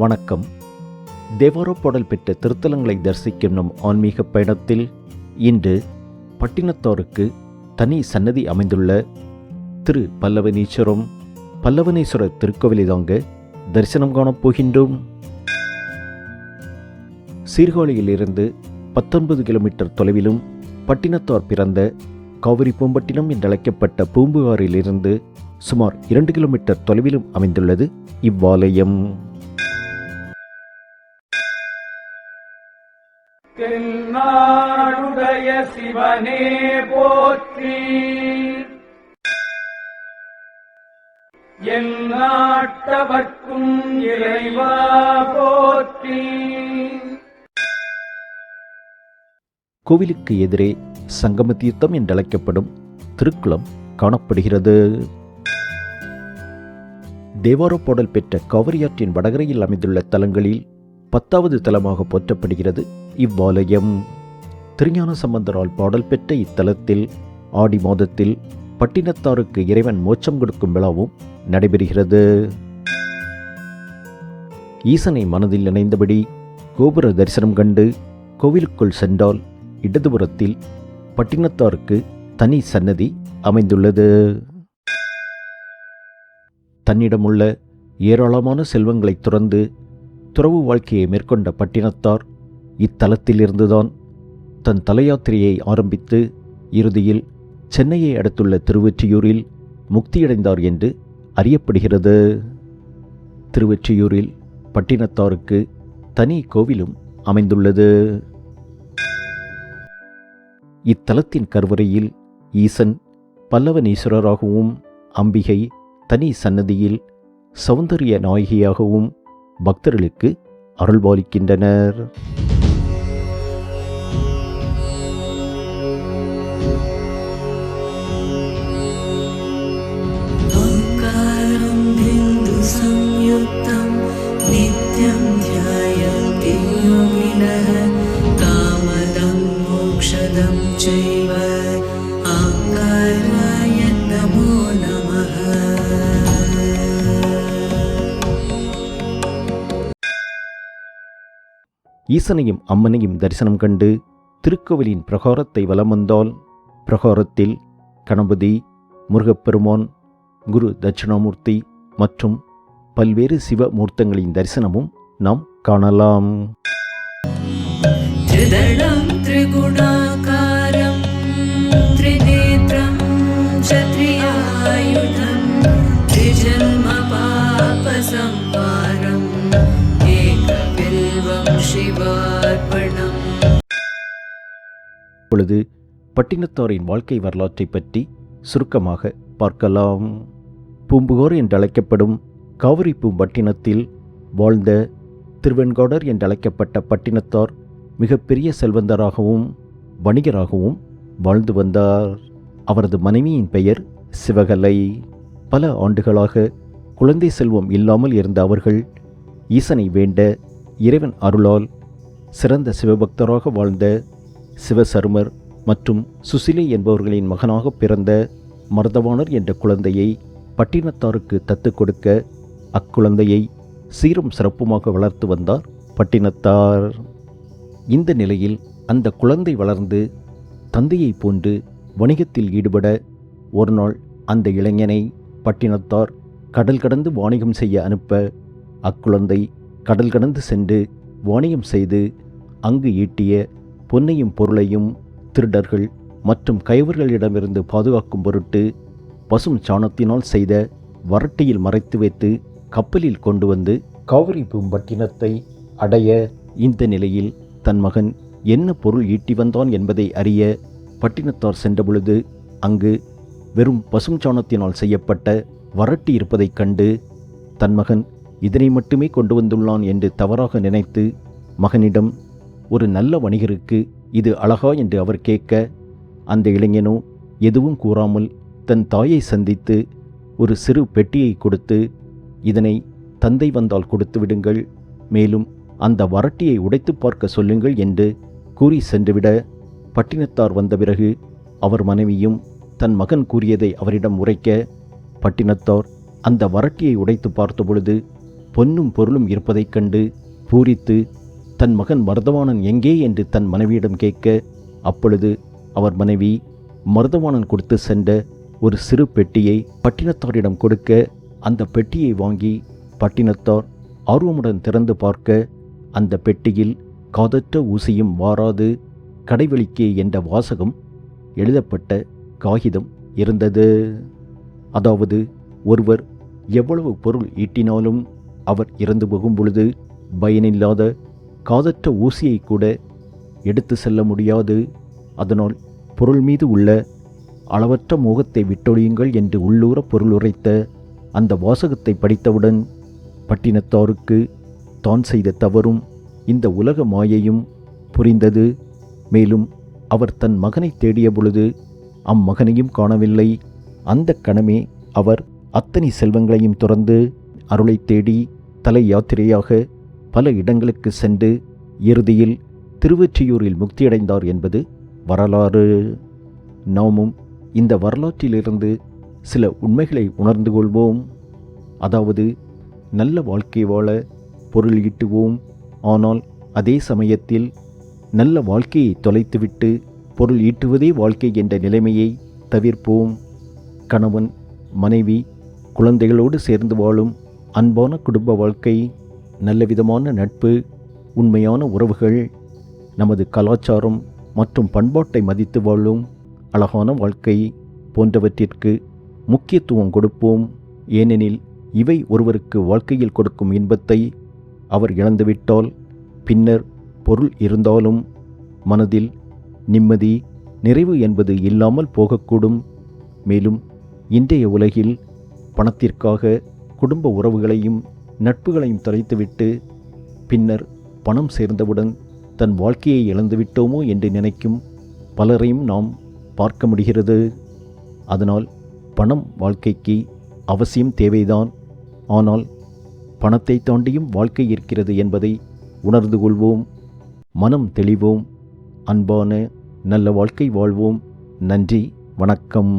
வணக்கம். தேவாரப்பாடல் பெற்ற திருத்தலங்களை தரிசிக்கும் நம் ஆன்மீக பயணத்தில் இன்று பட்டினத்தாருக்கு தனி சன்னதி அமைந்துள்ள திரு பல்லவனீஸ்வரம் பல்லவனீஸ்வரர் திருக்கோவிலை தாங்க தரிசனம் காணப் போகின்றோம். சீர்காழியிலிருந்து பத்தொன்பது கிலோமீட்டர் தொலைவிலும் பட்டினத்தார் பிறந்த காவிரி பூம்பட்டினம் என்றழைக்கப்பட்ட பூம்புகாரிலிருந்து சுமார் இரண்டு கிலோமீட்டர் தொலைவிலும் அமைந்துள்ளது இவ்வாலயம். தென்னாடுடைய சிவனே போற்றி. என் நாட்டவர்க்கும் இறைவா போற்றி. கோவிலுக்கு எதிரே சங்கம தீர்த்தம் என்றழைக்கப்படும் திருக்குளம் காணப்படுகிறது. தேவார பாடல் பெற்ற காவிரியாற்றின் வடகரையில் அமைந்துள்ள தலங்களில் பத்தாவது தலமாக போற்றப்படுகிறது இவ்வாலயம் திருஞான சம்பந்தரால் பாடல் பெற்ற இத்தலத்தில் ஆடி மாதத்தில் பட்டினத்தாருக்கு இறைவன் மோட்சம் கொடுக்கும் விழாவும் நடைபெறுகிறது. ஈசனை மனதில் இணைந்தபடி கோபுர தரிசனம் கண்டு கோவிலுக்குள் சென்றால் இடதுபுறத்தில் பட்டினத்தாருக்கு தனி சன்னதி அமைந்துள்ளது. தன்னிடமுள்ள ஏராளமான செல்வங்களை துறந்து துறவு வாழ்க்கையை மேற்கொண்ட பட்டினத்தார் இத்தலத்திலிருந்துதான் தன் தலையாத்திரையை ஆரம்பித்து இறுதியில் சென்னையை அடுத்துள்ள திருவொற்றியூரில் முக்தியடைந்தார் என்று அறியப்படுகிறது. திருவொற்றியூரில் பட்டினத்தாருக்கு தனி கோவிலும் அமைந்துள்ளது. இத்தலத்தின் கருவறையில் ஈசன் பல்லவனீஸ்வரராகவும் அம்பிகை தனி சன்னதியில் சௌந்தரிய நாயகியாகவும் பக்தர்களுக்கு அருள்பாலிக்கின்றனர். ஈசனையும் அம்மனையும் தரிசனம் கண்டு திருக்கோவிலின் பிரகாரத்தை வலம் வந்தால் பிரகாரத்தில் கணபதி முருகப்பெருமான் குரு தட்சிணாமூர்த்தி மற்றும் பல்வேறு சிவமூர்த்தங்களின் தரிசனமும் நாம் காணலாம். திருதளம் இப்பொழுது பட்டினத்தாரின் வாழ்க்கை வரலாற்றை பற்றி சுருக்கமாக பார்க்கலாம். பூம்புகார் என்றழைக்கப்படும் காவிரி பூம்பட்டினத்தில் வாழ்ந்த திருவெண்காடர் என்றழைக்கப்பட்ட பட்டினத்தார் மிகப்பெரிய செல்வந்தராகவும் வணிகராகவும் வாழ்ந்து வந்தார். அவரது மனைவியின் பெயர் சிவகலை. பல ஆண்டுகளாக குழந்தை செல்வம் இல்லாமல் இருந்த அவர்கள் ஈசனை வேண்ட இறைவன் அருளால் சிறந்த சிவபக்தராக வாழ்ந்த சிவசருமர் மற்றும் சுசிலி என்பவர்களின் மகனாக பிறந்த மருதவாணர் என்ற குழந்தையை பட்டினத்தாருக்கு தத்து கொடுக்க அக்குழந்தையை சீரும் சிறப்புமாக வளர்த்து வந்தார் பட்டினத்தார். இந்த நிலையில் அந்த குழந்தை வளர்ந்து தந்தையை போன்று வணிகத்தில் ஈடுபட ஒருநாள் அந்த இளைஞனை பட்டினத்தார் கடல் கடந்து வாணிகம் செய்ய அனுப்ப அக்குழந்தை கடல் கடந்து சென்று வாணிகம் செய்து அங்கு ஈட்டிய பொன்னையும் பொருளையும் திருடர்கள் மற்றும் கைவர்களிடமிருந்து பாதுகாக்கும் பொருட்டு பசும் சாணத்தினால் செய்த வரட்டியில் மறைத்து வைத்து கப்பலில் கொண்டு வந்து காவிரி பூம்பட்டினத்தை அடைய இந்த நிலையில் தன் மகன் என்ன பொருள் ஈட்டி வந்தான் என்பதை அறிய பட்டினத்தார் சென்றபொழுது அங்கு வெறும் பசும் சாணத்தினால் செய்யப்பட்ட வரட்டி இருப்பதைக் கண்டு தன் மகன் இதனை மட்டுமே கொண்டு வந்துள்ளான் என்று தவறாக நினைத்து மகனிடம் ஒரு நல்ல வணிகருக்கு இது அழகா என்று அவர் கேட்க அந்த இளைஞனோ எதுவும் கூறாமல் தன் தாயை சந்தித்து ஒரு சிறு பெட்டியை கொடுத்து இதனை தந்தை வந்தால் கொடுத்து விடுங்கள் மேலும் அந்த வரட்டியை உடைத்து பார்க்க சொல்லுங்கள் என்று கூறி சென்றுவிட பட்டினத்தார் வந்த பிறகு அவர் மனைவியும் தன் மகன் கூறியதை அவரிடம் உரைக்க பட்டினத்தார் அந்த வரட்டியை உடைத்து பார்த்தபொழுது பொன்னும் பொருளும் இருப்பதைக் கண்டு பூரித்து தன் மகன் மருதவாணன் எங்கே என்று தன் மனைவியிடம் கேட்க அப்பொழுது அவர் மனைவி மருதவாணன் கொடுத்து சென்ற ஒரு சிறு பெட்டியை பட்டினத்தாரிடம் கொடுக்க அந்த பெட்டியை வாங்கி பட்டினத்தார் ஆர்வமுடன் திறந்து பார்க்க அந்த பெட்டியில் காதற்ற ஊசியும் வாராது கடைவெளிக்கே என்ற வாசகம் எழுதப்பட்ட காகிதம் இருந்தது. அதாவது ஒருவர் எவ்வளவு பொருள் ஈட்டினாலும் அவர் இறந்து போகும் பொழுது பயனில்லாத காதற்ற ஊசியை கூட எடுத்து செல்ல முடியாது. அதனால் பொருள் மீது உள்ள அளவற்ற மோகத்தை விட்டொழியுங்கள் என்று உள்ளூர பொருள் உரைத்த அந்த வாசகத்தை படித்தவுடன் பட்டினத்தாருக்கு தான் செய்த தவறும் இந்த உலக மாயையும் புரிந்தது. மேலும் அவர் தன் மகனை தேடிய பொழுது அம்மகனையும் காணவில்லை. அந்த கணமே அவர் அத்தனை செல்வங்களையும் துறந்து அருளை தேடி தலை யாத்திரையாக பல இடங்களுக்கு சென்று இறுதியில் திருவொற்றியூரில் முக்தியடைந்தார் என்பது வரலாறு. நாமும் இந்த வரலாற்றிலிருந்து சில உண்மைகளை உணர்ந்து கொள்வோம். அதாவது நல்ல வாழ்க்கை வாழ பொருள் ஈட்டுவோம். ஆனால் அதே சமயத்தில் நல்ல வாழ்க்கையை தொலைத்துவிட்டு பொருள் ஈட்டுவதே வாழ்க்கை என்ற நிலைமையை தவிர்ப்போம். கணவன் மனைவி குழந்தைகளோடு சேர்ந்து வாழும் அன்பான குடும்ப வாழ்க்கை. நல்லவிதமான நட்பு உண்மையான உறவுகள் நமது கலாச்சாரம் மற்றும் பண்பாட்டை மதித்து வாழும் அழகான வாழ்க்கை போன்றவற்றிற்கு முக்கியத்துவம் கொடுப்போம். ஏனெனில் இவை ஒருவருக்கு வாழ்க்கையில் கொடுக்கும் இன்பத்தை அவர் இழந்துவிட்டால் பின்னர் பொருள் இருந்தாலும் மனதில் நிம்மதி நிறைவு என்பது இல்லாமல் போகக்கூடும். மேலும் இன்றைய உலகில் பணத்திற்காக குடும்ப உறவுகளையும் நட்புகளையும் தொலைத்துவிட்டு பின்னர் பணம் சேர்ந்தவுடன் தன் வாழ்க்கையை இழந்துவிட்டோமோ என்று நினைக்கும் பலரையும் நாம் பார்க்க முடிகிறது. அதனால் பணம் வாழ்க்கைக்கு அவசியம் தேவைதான். ஆனால் பணத்தை தாண்டியும் வாழ்க்கை இருக்கிறது என்பதை உணர்ந்து கொள்வோம். மனம் தெளிவோம். அன்பான நல்ல வாழ்க்கை வாழ்வோம். நன்றி வணக்கம்.